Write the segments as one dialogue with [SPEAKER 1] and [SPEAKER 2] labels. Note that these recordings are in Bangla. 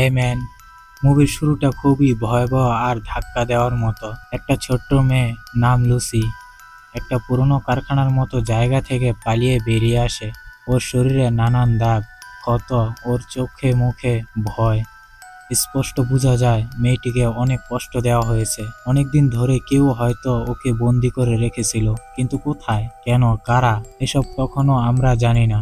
[SPEAKER 1] হে ম্যান মুভির শুরুটা খুবই ভয়াবহ আর ধাক্কা দেওয়ার মতো। একটা ছোট্ট মেয়ে নাম লুসি একটা পুরনো কারখানার মতো জায়গা থেকে পালিয়ে বেরিয়ে আসে। ওর শরীরে নানান দাগ, ক্ষত, ওর চোখে মুখে ভয়। স্পষ্ট বোঝা যায় মেয়েটিকে অনেক কষ্ট দেওয়া হয়েছে। অনেকদিন ধরে কেউ হয়তো ওকে বন্দি করে রেখেছিল, কিন্তু কোথায়, কেন, কারা, এসব কখনো আমরা জানি না।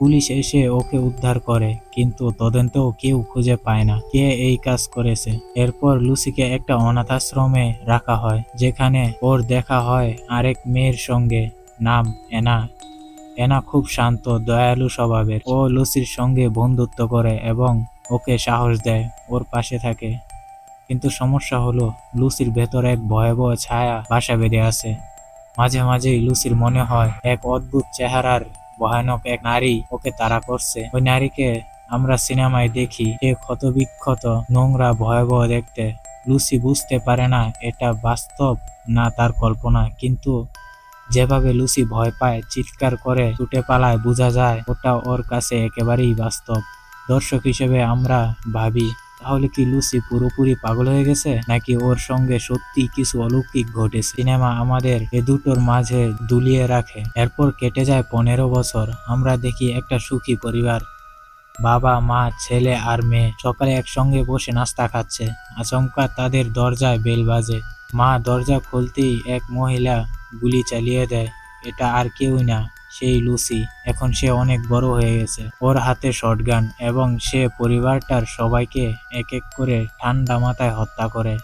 [SPEAKER 1] পুলিশ এসে ওকে উদ্ধার করে, কিন্তু তদন্তেও কেউ খুঁজে পায় না কে এই কাজ করেছে। এরপর লুসিকে একটা অনাথ আশ্রমে রাখা হয়, যেখানে ওর দেখা হয় আরেক মেয়ের সঙ্গে, নাম এনা। এনা খুব শান্ত, দয়ালু স্বভাবের। ও লুসির সঙ্গে বন্ধুত্ব করে এবং ওকে সাহস দেয়, ওর পাশে থাকে। কিন্তু সমস্যা হলো, লুসির ভেতরে এক ভয়াবহ ছায়া বাসা বেঁধে আছে। মাঝে মাঝেই লুসির মনে হয়, এক অদ্ভুত চেহারার ভয়ানক এক নারী ওকে তাড়া করছে। ওই নারীকে আমরা সিনেমায় দেখি। সে ক্ষতবিক্ষত নোংরা, ভয়াবহ দেখতে। লুসি বুঝতে পারে না এটা বাস্তব না তার কল্পনা, কিন্তু যেভাবে লুসি ভয় পায়, চিৎকার করে ছুটে পালায়, বোঝা যায় ওটা ওর কাছে একেবারেই বাস্তব। দর্শক হিসেবে আমরা ভাবি তাহলে কি লুসি পুরোপুরি পাগল হয়ে গেছে? নাকি ওর সঙ্গে সত্যি কিছু অলৌকিক ঘটেছে? সিনেমা আমাদের এ দুটোর মাঝে দুলিয়ে রাখে। এরপর কেটে যায় পনেরো বছর। আমরা দেখি একটা সুখী পরিবার। বাবা, মা, ছেলে আর মেয়ে সকালে একসঙ্গে বসে নাস্তা খাচ্ছে। আচমকা তাদের দরজায় বেল বাজে। মা দরজা খুলতেই এক মহিলা গুলি চালিয়ে দেয়। এটা আর কেউই না। সেই লুসি এখন সে অনেক বড় হয়ে গেছে। ওর হাতে শটগান এবং সে পরিবারটার সবাইকে এক এক করে ঠান্ডা মাথায় হত্যা করে।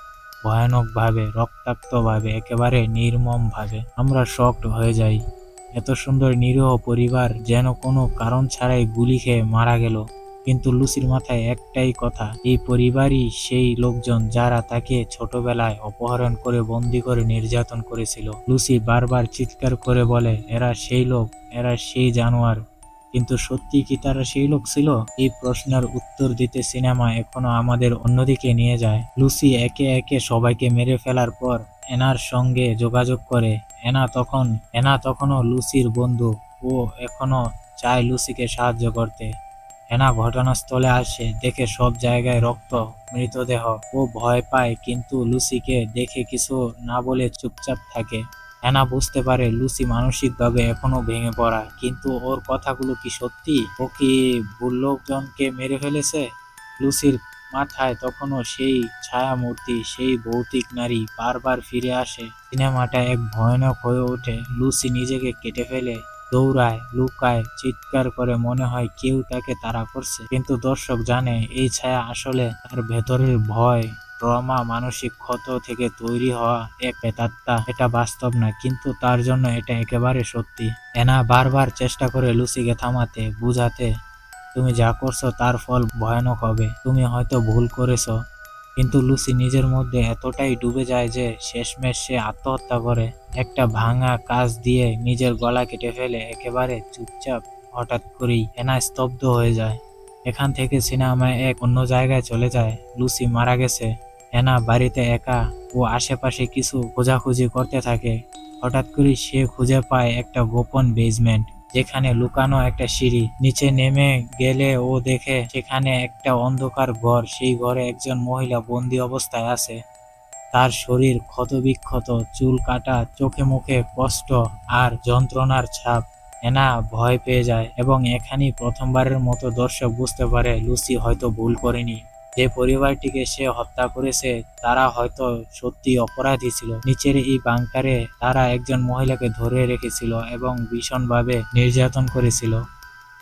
[SPEAKER 1] ভয়ানকভাবে, রক্তাক্তভাবে, একেবারে নির্মমভাবে। আমরা শক্ট হয়ে যাই। এত সুন্দর নিরীহ পরিবার যেন কোনো কারণ ছাড়াই গুলি খেয়ে মারা গেল। কিন্তু লুসির মাথায় একটাই কথা, এই পরিবারই সেই লোকজন যারা তাকে ছোটবেলায় অপহরণ করে বন্দি করে নির্যাতন করেছিল। লুসি বারবার চিৎকার করে বলে, এরা সেই লোক, এরা সেই জানোয়ার। কিন্তু সত্যি কি তারা সেই লোক ছিল? এই প্রশ্নের উত্তর দিতে সিনেমা এখনও আমাদের অন্যদিকে নিয়ে যায়। লুসি একে একে সবাইকে মেরে ফেলার পর এনার সঙ্গে যোগাযোগ করে। এনা তখন, এনা তখনও লুসির বন্ধু ও এখনও চায় লুসিকে সাহায্য করতে। হেনা ঘটনাস্থলে আসে, দেখে সব জায়গায় রক্ত, মৃতদেহ ও ভয় পায়, কিন্তু লুসিকে দেখে কিছু না বলে চুপচাপ থাকে। হেনা বুঝতে পারে লুসি মানসিকভাবে এখনও ভেঙে পড়া, কিন্তু ওর কথাগুলো কি সত্যি? ও কি ভুল লোকজনকে মেরে ফেলেছে? লুসির মাথায় তখনও সেই ছায়া মূর্তি সেই ভৌতিক নারী বারবার ফিরে আসে। সিনেমাটা এক ভয়ানক হয়ে ওঠে। লুসি নিজেকে কেটে ফেলে। দৌড়ায়, লুকায়, চিৎকার করে মনে হয় কেউ তাকে তাড়া করছে। কিন্তু দর্শক জানে, এই ছায়া আসলে তার ভেতরের ভয়, ট্রমা, মানসিক ক্ষত থেকে তৈরি হওয়া এক প্রেতাত্মা এটা বাস্তব না, কিন্তু তার জন্য এটা একেবারে সত্যি। এনা বারবার চেষ্টা করে লুসিকে থামাতে, বুঝাতে, তুমি যা করছ তার ফল ভয়ানক হবে। তুমি হয়তো ভুল করেছ। কিন্তু লুসি নিজের মধ্যে এতটাই ডুবে যায় যে শেষমেশ সে আত্মহত্যা করে। একটা ভাঙা কাজ দিয়ে নিজের গলা কেটে ফেলে একেবারে চুপচাপ হঠাৎ করেই এনা স্তব্ধ হয়ে যায়। এখান থেকে সিনেমায় এক অন্য জায়গায় চলে যায়। লুসি মারা গেছে। এনা বাড়িতে একা ও আশেপাশে কিছু খোঁজাখুঁজি করতে থাকে। হঠাৎ করে সে খুঁজে পায় একটা গোপন বেজমেন্ট যেখানে লুকানো একটা সিঁড়ি। নিচে নেমে গেলে ও দেখে সেখানে একটা অন্ধকার ঘর। সেই ঘরে একজন মহিলা বন্দি অবস্থায় আছে। তার শরীর ক্ষতবিক্ষত, চুল কাটা, চোখে মুখে কষ্ট আর যন্ত্রণার ছাপ। এনা ভয় পেয়ে যায় এবং এখানেই প্রথমবারের মতো দর্শক বুঝতে পারে লুসি হয়তো ভুল করেনি। যে পরিবারটিকে সে হত্যা করেছে, তারা হয়তো সত্যি অপরাধী ছিল। নিচের এই বাংকারে তারা একজন মহিলাকে ধরে রেখেছিল এবং ভীষণভাবে নির্যাতন করেছিল।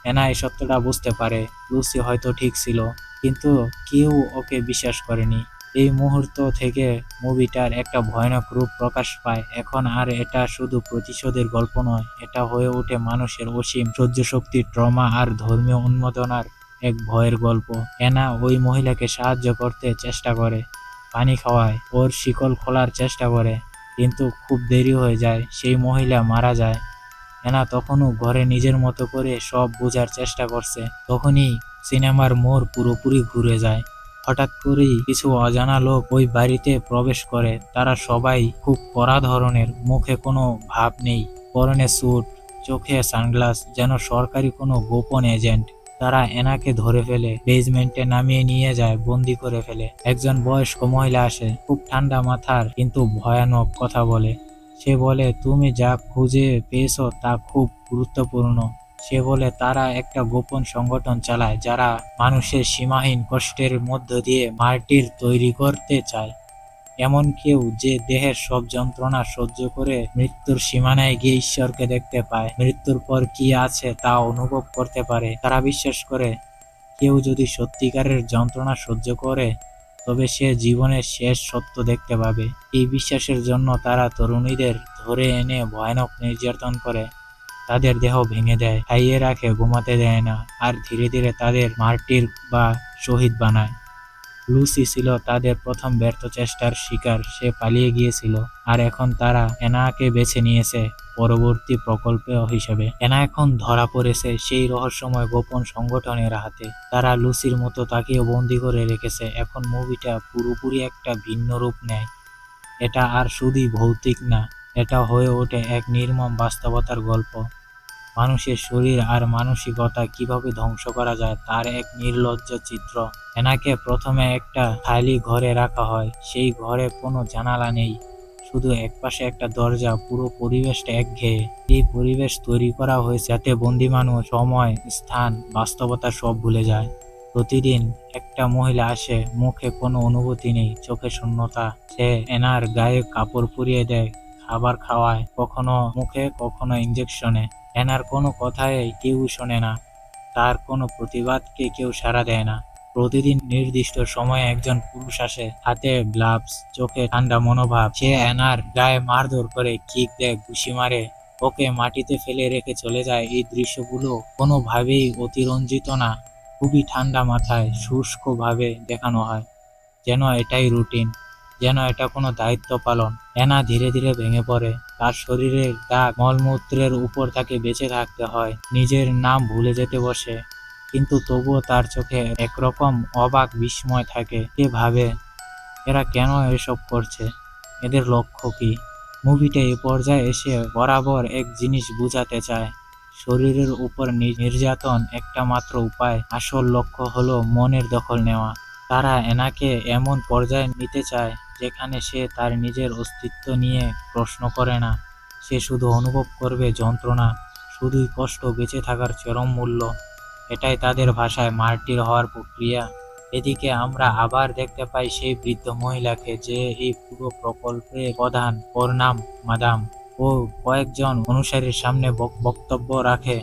[SPEAKER 1] এনা এই সত্যটা বুঝতে পারে, লুসি হয়তো ঠিক ছিল, কিন্তু কেউ ওকে বিশ্বাস করেনি। এই মুহূর্ত থেকে মুভিটার একটা ভয়ানক রূপ প্রকাশ পায়। এখন আর এটা শুধু প্রতিশোধের গল্প নয়, এটা হয়ে ওঠে মানুষের অসীম সহ্য শক্তির ট্রমা আর ধর্মীয় উন্মোদনার এক ভয়ের গল্প। এনা ওই মহিলাকে সাহায্য করতে চেষ্টা করে, পানি খাওয়ায়, ওর শিকল খোলার চেষ্টা করে, কিন্তু খুব দেরি হয়ে যায়, সেই মহিলা মারা যায়। এনা তখনও ঘরে নিজের মতো করে সব বোঝার চেষ্টা করছে। তখনই সিনেমার মোড় পুরোপুরি ঘুরে যায়। হঠাৎ করেই কিছু অজানা লোক ওই বাড়িতে প্রবেশ করে। তারা সবাই খুব কড়া ধরনের, মুখে কোনো ভাব নেই। পরনে স্যুট, চোখে সানগ্লাস, যেন সরকারি কোনো গোপন এজেন্ট। তারা এনাকে ধরে ফেলে বেজমেন্টে নামিয়ে নিয়ে যায়, বন্দি করে ফেলে। একজন বয়স্ক মহিলা আসে, খুব ঠান্ডা মাথার, কিন্তু ভয়ানক কথা বলে। সে বলে, তুমি যা খুঁজে পেয়েছ তা খুব গুরুত্বপূর্ণ। সে বলে, তারা একটা গোপন সংগঠন চালায়, যারা মানুষের সীমাহীন কষ্টের মধ্য দিয়ে মার্টির তৈরি করতে চায়। এমন কেউ যে দেহের সব যন্ত্রণা সহ্য করে মৃত্যুর সীমানায় গিয়ে ঈশ্বরকে দেখতে পায়। মৃত্যুর পর কি আছে তা অনুভব করতে পারে। তারা বিশ্বাস করে, কেউ যদি সত্যিকারের যন্ত্রণা সহ্য করে, তবে সে জীবনের শেষ সত্য দেখতে পাবে। এই বিশ্বাসের জন্য তারা তরুণীদের ধরে এনে ভয়ানক নির্যাতন করে। তাদের দেহ ভেঙে দেয়, খাইয়ে রাখে, ঘুমাতে দেয় না, আর ধীরে ধীরে তাদের মার্টির বা শহীদ বানায়। লুসি ছিল তাদের প্রথম ব্যর্থ চেষ্টার শিকার, সে পালিয়ে গিয়েছিল। আর এখন তারা এনাকে বেছে নিয়েছে পরবর্তী প্রকল্প হিসেবে। এনা এখন ধরা পড়েছে সেই রহস্যময় গোপন সংগঠনের হাতে। তারা লুসির মতো তাকেও বন্দি করে রেখেছে। এখন মুভিটা পুরোপুরি একটা ভিন্ন রূপ নেয়। এটা আর শুধুই ভৌতিক না, এটা হয়ে ওঠে এক নির্মম বাস্তবতার গল্প। মানুষের শরীর আর মানসিকতা কীভাবে ধ্বংস করা যায় তার এক নির্লজ্জ চিত্র। এনাকে প্রথমে একটা খালি ঘরে রাখা হয়, সেই ঘরে কোনো জানালা নেই। শুধু একপাশে একটা দরজা, পুরো পরিবেশটা একঘেয়ে। এই পরিবেশ তৈরি করা হয়েছে যাতে বন্দি মানুষ, সময়, স্থান, বাস্তবতা সব ভুলে যায়। প্রতিদিন একটা মহিলা আসে, মুখে কোনো অনুভূতি নেই, চোখে শূন্যতা। সে এনার গায়ে কাপড় পুড়িয়ে দেয়, খাবার খাওয়ায়, কখনো মুখে, কখনো ইঞ্জেকশনে এনার কোনো কথায় কেউ শোনে না। তার কোনো প্রতিবাদকে কেউ সাড়া দেয় না। প্রতিদিন নির্দিষ্ট সময়ে একজন পুরুষ আসে, হাতে গ্লাভস, চোখে ঠান্ডা মনোভাব। সে এনার গায়ে মারধর করে কিক দেয়, ঘুষি মারে। ওকে মাটিতে ফেলে রেখে চলে যায়। এই দৃশ্যগুলো কোনোভাবেই অতিরঞ্জিত না। খুবই ঠান্ডা মাথায়, শুষ্কভাবে দেখানো হয়। যেন এটাই রুটিন। যেন এটা কোনো দায়িত্ব পালন। এনা ধীরে ধীরে ভেঙে পড়ে। তার শরীরের দাগ মলমূত্রের উপর তাকে বেঁচে থাকতে হয়, নিজের নাম ভুলে যেতে বসে। কিন্তু তবুও তার চোখে একরকম অবাক বিস্ময় থাকে, কে ভাবে এরা কেন এসব করছে? এদের লক্ষ্য কি? মুভিটা এ পর্যায়ে এসে বরাবর এক জিনিস বুঝাতে চায়। শরীরের উপর নির্যাতন একটা মাত্র উপায়, আসল লক্ষ্য হলো মনের দখল নেওয়া। তারা এনাকে এমন পর্যায়ে নিতে চায় যেখানে সে তার নিজের অস্তিত্ব নিয়ে প্রশ্ন করে না। সে শুধু অনুভব করবে যন্ত্রণা, শুধুই কষ্ট বেঁচে থাকার চরম মূল্য। এটাই তাদের ভাষায় মার্টির হওয়ার প্রক্রিয়া। এদিকে আমরা আবার দেখতে পাই সেই বৃদ্ধ মহিলাকে যে এই পুরো প্রকল্পের প্রধান, ওর নাম মাদাম ও কয়েকজন অনুসারীর সামনে বক- বক্তব্য রাখে।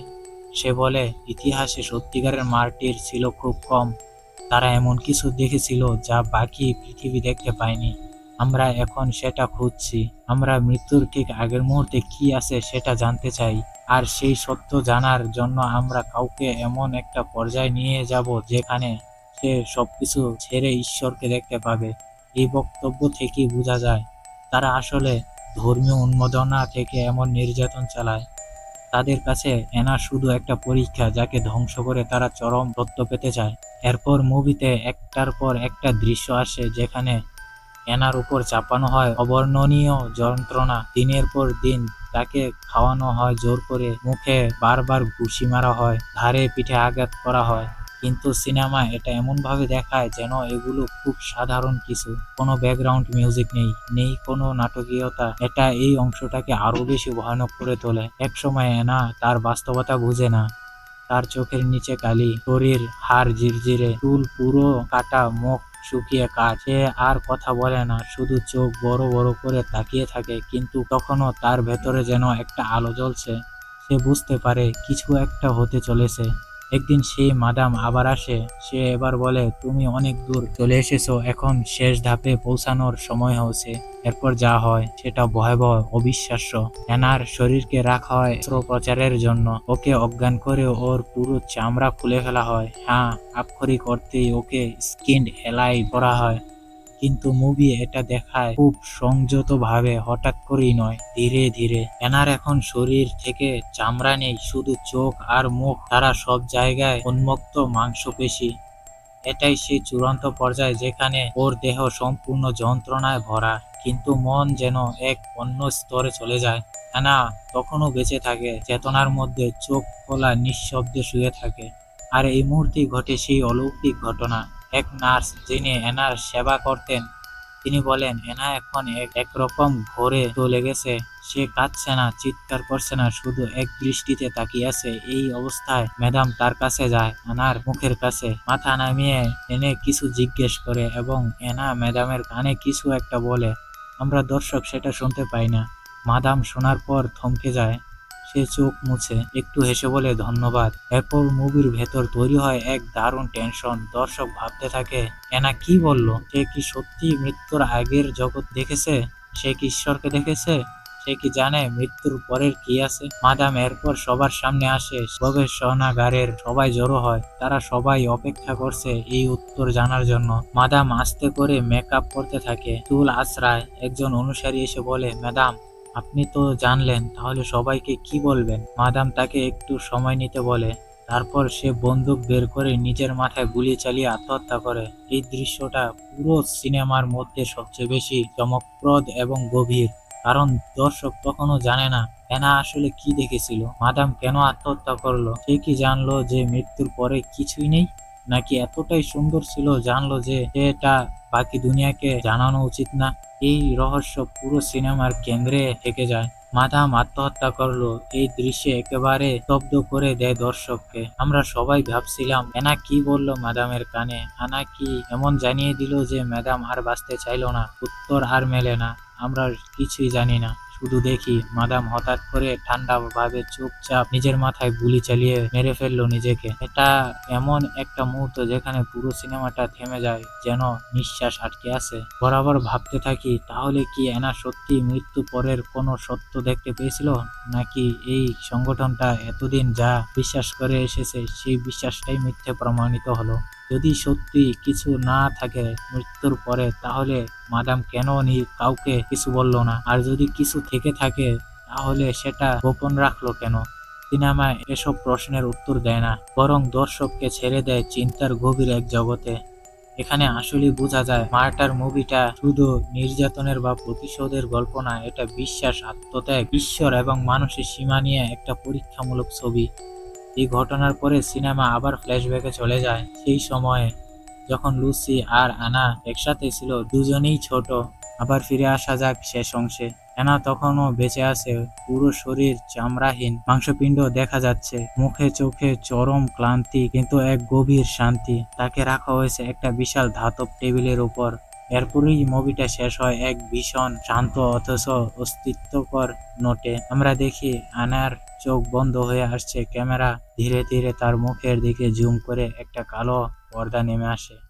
[SPEAKER 1] সে বলে, ইতিহাসে সত্যিকারের মার্টির ছিল খুব কম। তারা এমন কিছু দেখেছিল যা বাকি পৃথিবী দেখতে পায়নি। আমরা এখন সেটা খুঁজছি। আমরা মৃত্যুর ঠিক আগের মুহূর্তে কি আছে সেটা জানতে চাই। আর সেই সত্য জানার জন্য আমরা কাউকে এমন একটা পর্যায়ে নিয়ে যাব যেখানে সে সবকিছু ছেড়ে ঈশ্বরকে দেখতে পাবে। এই বক্তব্য থেকেই বোঝা যায়, তারা আসলে ধর্মীয় উন্মাদনা থেকে এমন নির্যাতন চালায়। তাদের কাছে এনা শুধু একটা পরীক্ষা যাকে ধ্বংস করে তারা চরম তত্ত্ব পেতে চায়। এরপর মুভিতে একটার পর একটা দৃশ্য আসে যেখানে এনার উপর চাপানো হয়। অবর্ণনীয় যন্ত্রণা দিনের পর দিন তাকে খাওয়ানো হয়, জোর করে মুখে বারবার ঘুষি মারা হয়, ধারে পিঠে আঘাত করা হয়। কিন্তু সিনেমা এটা এমনভাবে দেখায় যেন এগুলো খুব সাধারণ কিছু। কোনো ব্যাকগ্রাউন্ড মিউজিক নেই নেই কোনো নাটকীয়তা। এটা এই অংশটাকে আরও বেশি ভয়ানক করে তোলে। একসময় এনা তার বাস্তবতা বুঝে না। তার চোখের নিচে কালি, শরীর হাড় জিরজিরে চুল পুরো কাটা, মুখ শুকিয়ে কাছে আর কথা বলে না, শুধু চোখ বড় বড় করে তাকিয়ে থাকে, কিন্তু তখনও তার ভেতরে যেন একটা আলো জ্বলছে। সে বুঝতে পারে, কিছু একটা হতে চলেছে। একদিন সেই মাদাম আবার আসে। সে এবার বলে, তুমি অনেক দূর চলে এসেছ, এখন শেষ ধাপে পৌঁছানোর সময় হয়েছে। এরপর যা হয় সেটা ভয়াবহ, অবিশ্বাস্য। এনার শরীরকে রাখা হয় প্রচারের জন্য। ওকে অজ্ঞান করে ওর পুরো চামড়া খুলে ফেলা হয়। হ্যাঁ আক্ষরিক অর্থেই ওকে স্কিন এলাই করা হয়। কিন্তু মুভি এটা দেখায় খুব সংযত ভাবে হঠাৎ করেই নয়, ধীরে ধীরে। এনার এখন শরীর থেকে চামড়া নেই, শুধু চোখ আর মুখ, তারা সব জায়গায় উন্মুক্ত মাংসপেশি। এটাই সেই চূড়ান্ত পর্যায় যেখানে ওর দেহ সম্পূর্ণ যন্ত্রণায় ভরা, কিন্তু মন যেন এক অন্য স্তরে চলে যায়। এনা তখনও বেঁচে থাকে, চেতনার মধ্যে চোখ খোলা নিঃশব্দে শুয়ে থাকে। আর এই মুহূর্তেই ঘটে সেই অলৌকিক ঘটনা। এক নার্স যিনি এনার সেবা করতেন, তিনি বলেন, এনা এখন এক একরকম ঘোরে চলে গেছে সে কাঁদছে না, চিৎকার করছে না, শুধু এক দৃষ্টিতে তাকিয়ে আছে, এই অবস্থায় ম্যাডাম তার কাছে যায়, এনার মুখের কাছে মাথা নামিয়ে এনে কিছু জিজ্ঞেস করে এবং এনা ম্যাডামের কানে কিছু একটা বলে, আমরা দর্শক, সেটা শুনতে পাই না। মাদাম শোনার পর থমকে যায়। সে চোখ মুছে একটু হেসে বলে, ধন্যবাদ। এরপর মুভির ভেতর তৈরি হয় এক দারুণ টেনশন। দর্শক ভাবতে থাকে, এনা কি বলল? সে কি সত্যি মৃত্যুর আগের জগৎ দেখেছে? সে কি ঈশ্বরকে দেখেছে? সে কি জানে মৃত্যুর পরের কি আছে? মাদাম এরপর সবার সামনে আসে। গবেষণাগারের সবাই জড়ো হয়। তারা সবাই অপেক্ষা করছে এই উত্তর জানার জন্য। মাদাম আস্তে করে মেকআপ করতে থাকে। চুল আশ্রায় একজন অনুসারী এসে বলে ম্যাডাম আপনি তো জানলেন, তাহলে সবাইকে কি বলবেন? মাদাম তাকে একটু সময় নিতে বলে, তারপর সে বন্দুক বের করে নিজের মাথায় গুলি চালিয়ে আত্মহত্যা করে। এই দৃশ্যটা পুরো সিনেমার মধ্যে সবচেয়ে বেশি চমকপ্রদ এবং গভীর, কারণ দর্শক তখনও জানে না, এনা আসলে কি দেখেছিল? মাদাম কেন আত্মহত্যা করল? সে কি জানলো যে মৃত্যুর পরে কিছুই নেই? নাকি এতটাই সুন্দর ছিল জানলো যে এটা বাকি দুনিয়াকে জানানো উচিত না? এই রহস্য পুরো সিনেমার কেন্দ্রে থেকে যায়। মাদাম আত্মহত্যা করল। এই দৃশ্যে একেবারে স্তব্ধ করে দেয় দর্শককে। আমরা সবাই ভাবছিলাম, এনা কি বলল ম্যাডামের কানে? আনা কি এমন জানিয়ে দিল যে ম্যাডাম আর বাঁচতে চাইল না? উত্তর আর মেলে না। আমরা কিছুই জানি না। শুধু দেখি। মাদাম হঠাৎ করে ঠান্ডা ভাবে চুপচাপ নিজের মাথায় গুলি চালিয়ে মেরে ফেলল নিজেকে। এটা এমন একটা মুহূর্ত যেখানে পুরো সিনেমাটা থেমে যায়, যেন নিঃশ্বাস আটকে আছে। বরাবর ভাবতে থাকি, তাহলে কি এনা সত্যি মৃত্যু পরের কোনো সত্য দেখতে পেয়েছিল? নাকি এই সংগঠনটা এতদিন যা বিশ্বাস করে এসেছে, সেই বিশ্বাসটাই মিথ্যে প্রমাণিত হলো? যদি সত্যি কিছু না থাকে মৃত্যুর পরে, তাহলে মাদাম কেন নি কাউকে কিছু বলল না? আর যদি কিছু থেকে থাকে, তাহলে সেটা গোপন রাখল কেন? সিনেমায় এসব প্রশ্নের উত্তর দেয় না, বরং দর্শককে ছেড়ে দেয় চিন্তার গভীর এক জগতে। এখানে আসলে বোঝা যায়, মার্টার মুভিটা শুধু নির্যাতনের বা প্রতিশোধের গল্প না, এটা বিশ্বাস, আত্মত্যাগ, ঈশ্বর এবং মানুষের সীমা নিয়ে একটা পরীক্ষামূলক ছবি। এই ঘটনার পরে সিনেমা আবার ফ্ল্যাশব্যাকে চলে যায়। সেই সময়ে যখন লুসি আর আনা একসাথে ছিল, দুজনেই ছোট, আবার ফিরে আসা যাক শেষ অংশে। এনা তখনও বেঁচে আছে, পুরো শরীর চামড়াহীন, মাংসপিণ্ড দেখা যাচ্ছে, মুখে চোখে চরম ক্লান্তি কিন্তু এক গভীর শান্তি। তাকে রাখা হয়েছে একটা বিশাল ধাতব টেবিলের উপর। এরপরেই মুভিটা শেষ হয় এক ভীষণ শান্ত অথচ অস্তিত্বকর নোটে। আমরা দেখি আনার চোখ বন্ধ হয়ে আসছে। ক্যামেরা ধীরে ধীরে তার মুখের দিকে জুম করে একটা কালো পর্দা নেমে আসে।